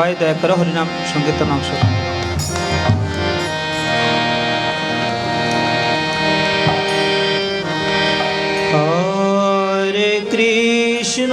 সবাই দয়া করে হরিনাম সংকীর্তন অংশ হরে Krishna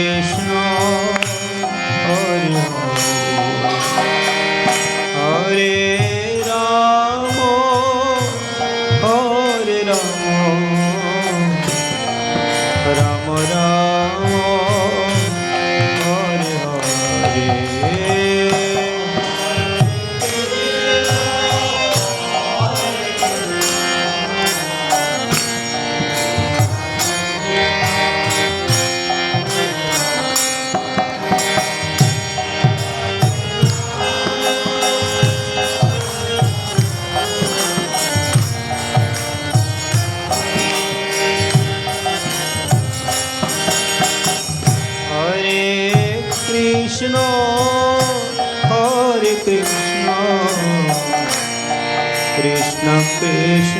You. peixe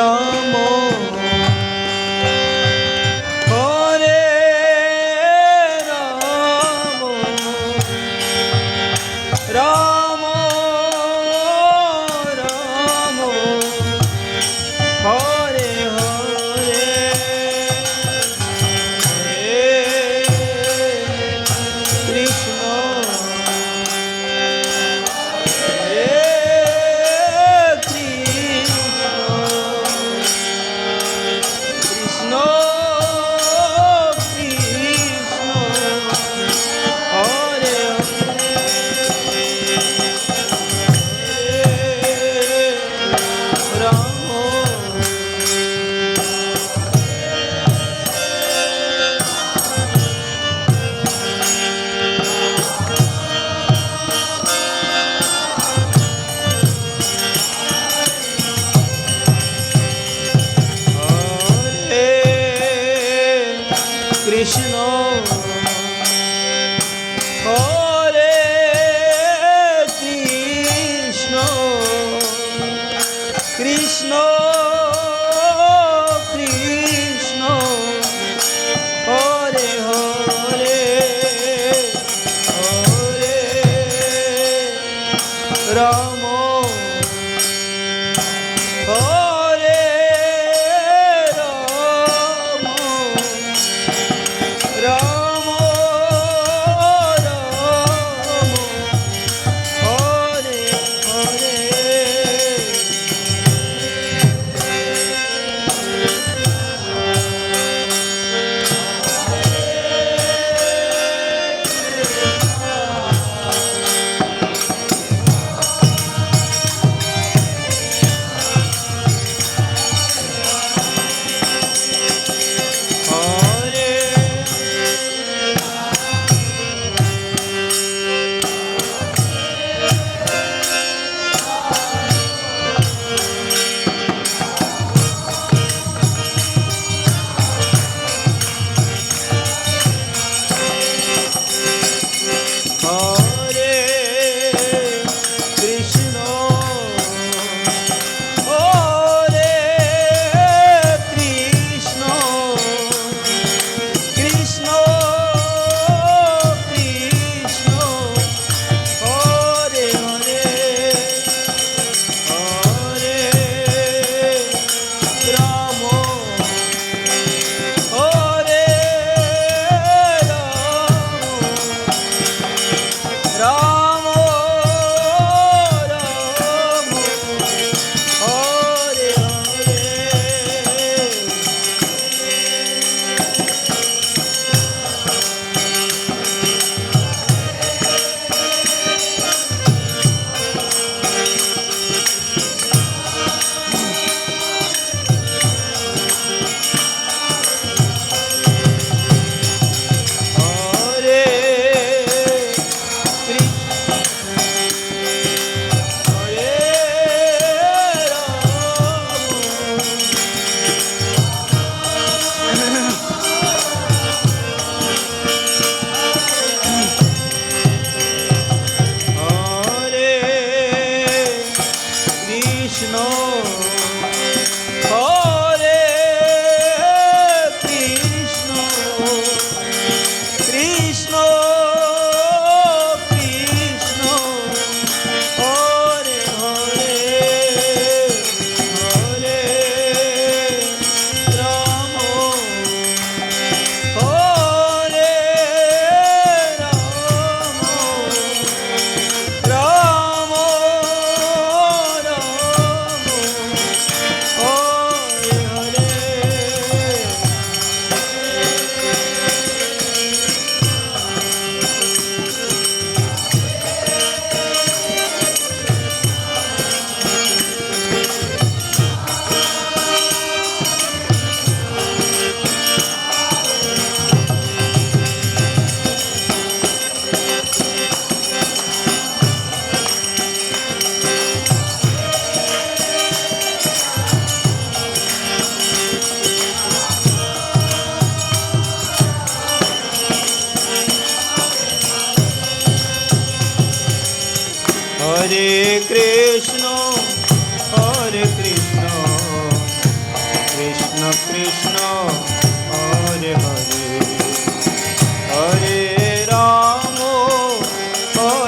Ram Hare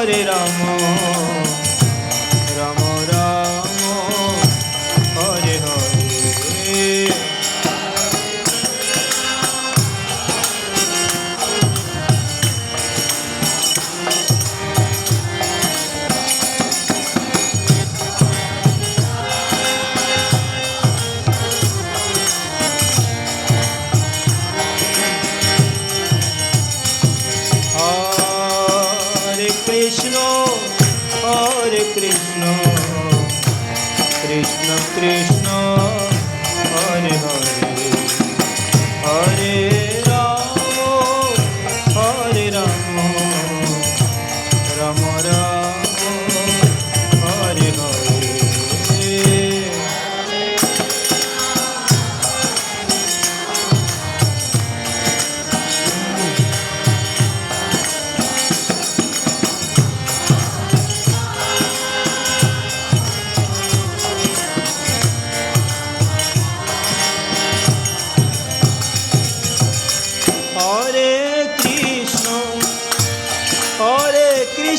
Hare Rama. Krishna হরে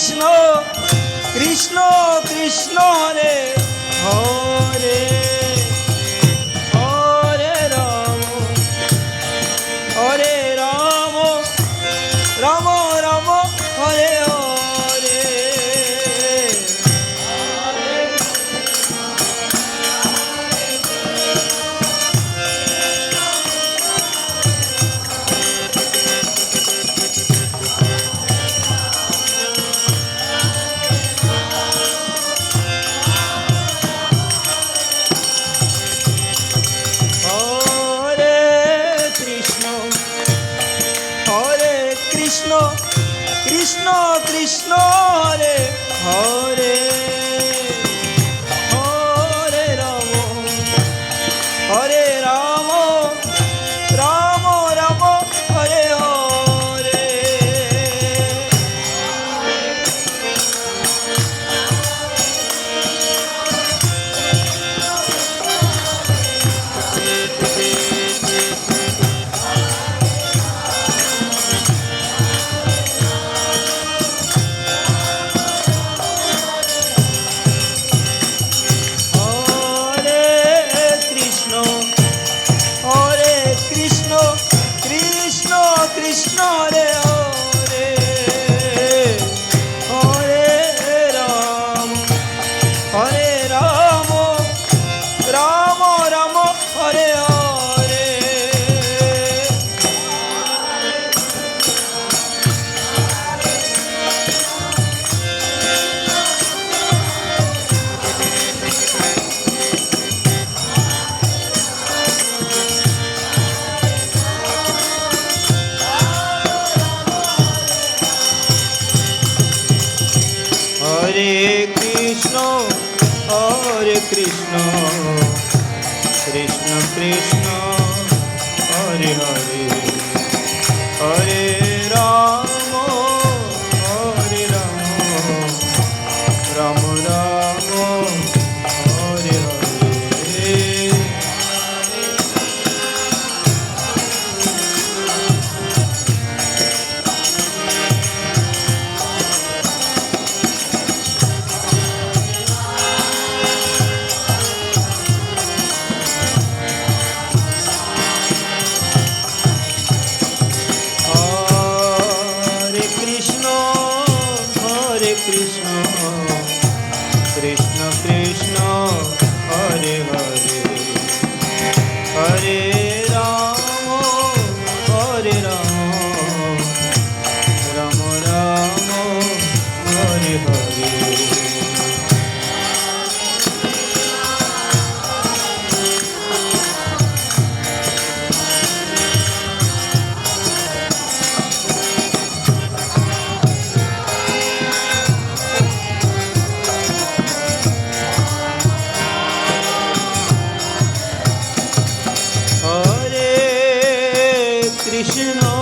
কৃষ্ণ কৃষ্ণ কৃষ্ণ রে হরে কৃষ্ণ রে হরে কৃষ্ণ কৃষ্ণ কৃষ্ণ। 你是哪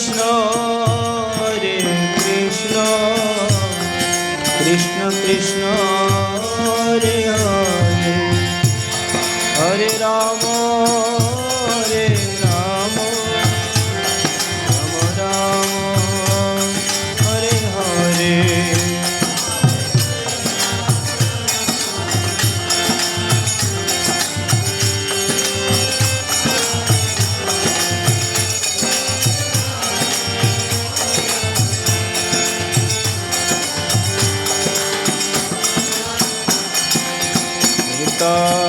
কৃষ্ণ 있다.